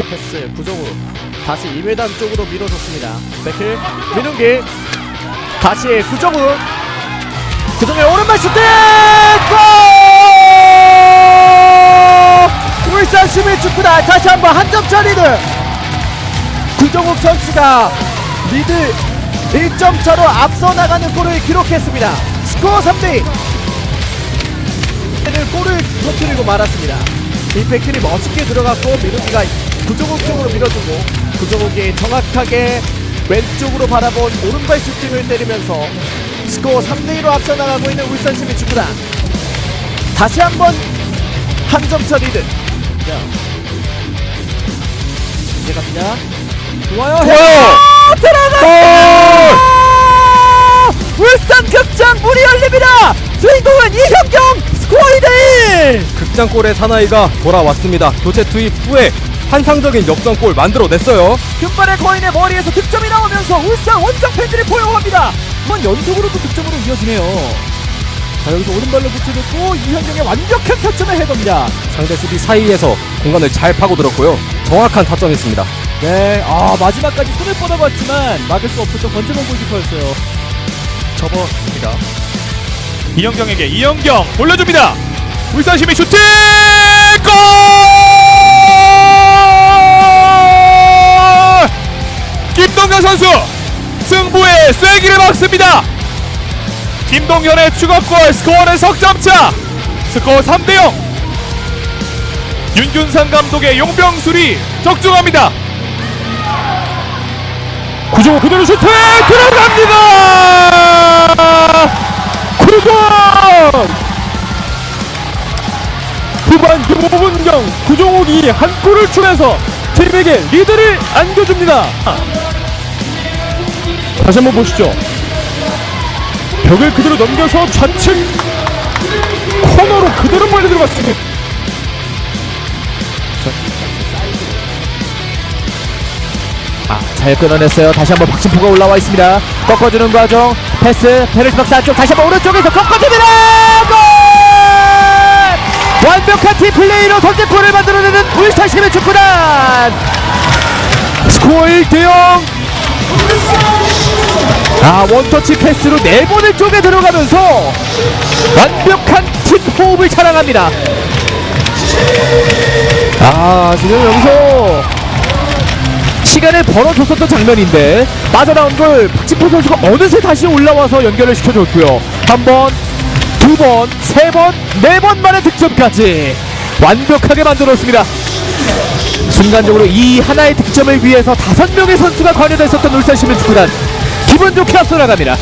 패스 구정우 다시 이메단 쪽으로 밀어줬습니다. 백힐 민웅기 다시 구정우 구정우의 오른발 슈팅 골! 울산 시민 축구단 다시 한번 한 점차 리드 구정욱 선수가 리드 1점 차로 앞서 나가는 골을 기록했습니다. 스코어 3대 2 골을 터뜨리고 말았습니다. 임팩트이 멋있게 들어갔고 민욱이가 구정욱 쪽으로 밀어주고 구정욱이 정확하게 왼쪽으로 바라본 오른발 슈팅을 때리면서 스코어 3대2로 앞서 나가고 있는 울산 시민 축구단. 다시 한번 한 점차 리드. 자 이제 갑니다. 좋아요 좋아요. 들어갔다! 울산 극장 문이 열립니다! 주인공은 이현경 스코어 2대1 극장골의 사나이가 돌아왔습니다. 교체 투입 후에 환상적인 역전골 만들어냈어요. 금발의 거인의 머리에서 득점이 나오면서 울산 원정 팬들이 포용합니다. 한번 연속으로도 득점으로 이어지네요. 자 여기서 오른발로 붙여줬고 이현경의 완벽한 타점의 해dob니다. 상대 수비 사이에서 공간을 잘 파고들었고요. 정확한 타점이었습니다. 네, 아 마지막까지 손을 뻗어봤지만 막을 수 없었던 권재범 골키퍼였어요. 접었습니다. 이영경에게 이영경 올려줍니다. 울산 시민 슈팅 김동현 선수 승부의 쐐기를 막습니다. 김동현의 추가골 스코어는 석점차 스코어 3대 0 윤균상 감독의 용병술이 적중합니다. 구조 그대로 슈팅 들어갑니다. 구종 후반 5분경 구종욱이 한 골을 추면서 팀에게 리드를 안겨줍니다. 다시 한번 보시죠. 벽을 그대로 넘겨서 좌측 코너로 그대로 빨리 들어갔습니다. 아, 잘 끊어냈어요. 다시 한번 박진포가 올라와 있습니다. 꺾어주는 과정. 패스. 페널티 박스 안쪽. 다시 한번 오른쪽에서 꺾어줍니다. 골! 완벽한 팀 플레이로 선제골을 만들어내는 울산 시민 축구단. 스코어 1대0. 아, 원터치 패스로 네 번을 쪼개 들어가면서 완벽한 팀 호흡을 자랑합니다. 아, 지금 여기서 시간을 벌어줬었던 장면인데 빠져나온 걸 박진포 선수가 어느새 다시 올라와서 연결을 시켜줬고요. 한 번, 두 번, 세 번, 네 번 만의 득점까지 완벽하게 만들었습니다. 순간적으로 이 하나의 득점을 위해서 다섯 명의 선수가 관여됐었던 울산 시민 축구단 기분 좋게 앞서 나갑니다.